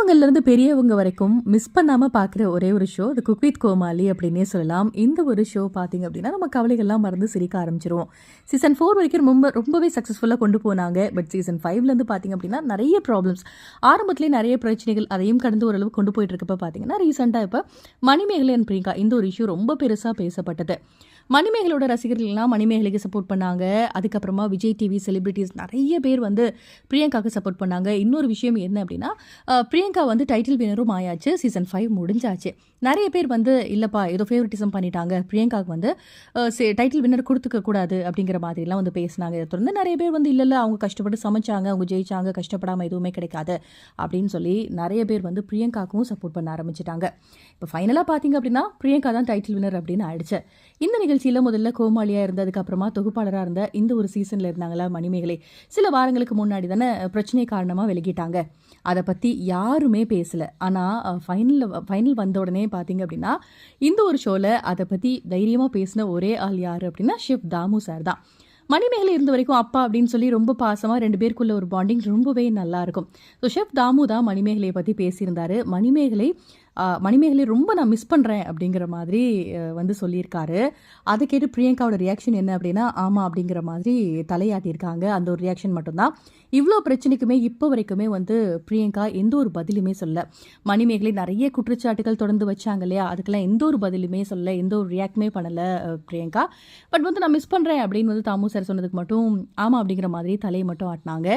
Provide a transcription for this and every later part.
சின்னவங்கள்லேருந்து பெரியவங்க வரைக்கும் மிஸ் பண்ணாமல் பார்க்குற ஒரே ஒரு ஷோ அது குக் வித் கோமாளி அப்படின்னே சொல்லலாம். இந்த ஒரு ஷோ பார்த்தீங்க அப்படின்னா நம்ம கவலைகள்லாம் மறந்து சிரிக்க ஆரம்பிச்சிருவோம். சீசன் ஃபோர் வரைக்கும் ரொம்ப ரொம்பவே சக்ஸஸ்ஃபுல்லாக கொண்டு போனாங்க. பட் சீசன் ஃபைவ்லேருந்து பார்த்தீங்க அப்படின்னா நிறைய ப்ராப்ளம்ஸ் ஆரம்பத்துலேயே நிறைய பிரச்சனைகள் அதையும் கடந்து ஓரளவு கொண்டு போயிட்டுருக்கப்ப பார்த்தீங்கன்னா ரீசெண்டாக இப்போ மணிமேகலை அண்ட் பிரியங்கா இந்த ஒரு இஷ்யூ ரொம்ப பெருசாக பேசப்பட்டது. மணிமேகலோட ரசிகர்கள்லாம் மணிமேகலைக்கு சப்போர்ட் பண்ணாங்க. அதுக்கப்புறமா விஜய் டிவி செலிபிரிட்டிஸ் நிறைய பேர் வந்து பிரியங்காவுக்கு சப்போர்ட் பண்ணாங்க. இன்னொரு விஷயம் என்ன அப்படின்னா பிரியங்கா பிரியங்கா வந்து டைட்டில் வினரும் ஆயாச்சு. சீசன் ஃபைவ் முடிஞ்சாச்சு. நிறைய பேர் வந்து இல்லைப்பா ஏதோ ஃபேவரட்டிசம் பண்ணிட்டாங்க. பிரியங்காவுக்கு வந்து டைட்டில் வின்னர் கொடுத்துக்க கூடாது அப்படிங்கிற மாதிரிலாம் வந்து பேசினாங்க. இதை தொடர்ந்து நிறைய பேர் வந்து இல்லை இல்லை அவங்க கஷ்டப்பட்டு சமைச்சாங்க அவங்க ஜெயிச்சாங்க கஷ்டப்படாமல் எதுவுமே கிடைக்காது. அப்படின்னு சொல்லி நிறைய பேர் வந்து பிரியங்காவுக்கும் சப்போர்ட் பண்ண ஆரம்பிச்சிட்டாங்க. இப்போ ஃபைனலாக பார்த்தீங்க அப்படின்னா பிரியங்கா தான் டைட்டில் வின்னர் அப்படின்னு ஆயிடுச்சு. இந்த நிகழ்ச்சியில் முதல்ல கோமாளியாக இருந்ததுக்கு அப்புறமா தொகுப்பாளராக இருந்த இந்த ஒரு சீசனில் இருந்தாங்களா மணிமேகலை. சில வாரங்களுக்கு முன்னாடி தானே பிரச்சனை காரணமாக விலகிட்டாங்க. அதை பற்றி யார் யாருமே பேசலை. ஆனால் ஃபைனலில் ஃபைனல் வந்த உடனே பார்த்தீங்க அப்படின்னா இந்த ஒரு ஷோவில் அதை பற்றி தைரியமாக பேசின ஒரே ஆள் யார் அப்படின்னா ஷிவ் தாமு சார் தான். மணிமேகலை இருந்த வரைக்கும் அப்பா அப்படின்னு சொல்லி ரொம்ப பாசமாக ரெண்டு பேருக்குள்ள ஒரு பாண்டிங் ரொம்பவே நல்லா இருக்கும். ஸோ ஷெஃப் தாமு தான் மணிமேகலையை பற்றி பேசியிருந்தாரு. மணிமேகலை மணிமேகலை ரொம்ப நான் மிஸ் பண்ணுறேன் அப்படிங்கிற மாதிரி வந்து சொல்லியிருக்காரு. அதை கேட்டு பிரியங்காவோட ரியாக்ஷன் என்ன அப்படின்னா ஆமாம் அப்படிங்கிற மாதிரி தலையாட்டியிருக்காங்க. அந்த ஒரு ரியாக்ஷன் மட்டும்தான். இவ்வளோ பிரச்சனைக்குமே இப்போ வரைக்குமே வந்து பிரியங்கா எந்த ஒரு பதிலுமே சொல்ல மணிமேகலை நிறைய குற்றச்சாட்டுகள் தொடர்ந்து வச்சாங்க இல்லையா? அதுக்கெல்லாம் எந்த ஒரு பதிலுமே சொல்ல எந்த ஒரு ரியாக்டுமே பண்ணலை பிரியங்கா. பட் வந்து நான் மிஸ் பண்ணுறேன் அப்படின்னு வந்து தாமு சார் சொன்னதுக்கு மட்டும் ஆமாம் அப்படிங்கிற மாதிரி தலையை மட்டும் ஆட்டினாங்க.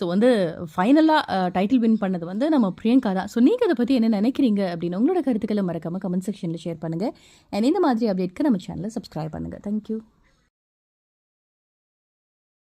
ஸோ வந்து ஃபைனலாக டைட்டில் வின் பண்ணது வந்து நம்ம பிரியங்கா தான். ஸோ நீங்கள் அதை பற்றி என்ன நினைக்கிறீங்க? அப்படின்னு உங்களோட கருத்துக்களை மறக்காமல் கமெண்ட் செக்ஷனில் ஷேர் பண்ணுங்கள் அண்ட் இந்த மாதிரி அப்டேட்க்கு நம்ம சேனலை சப்ஸ்கிரைப் பண்ணுங்கள் தேங்க்யூ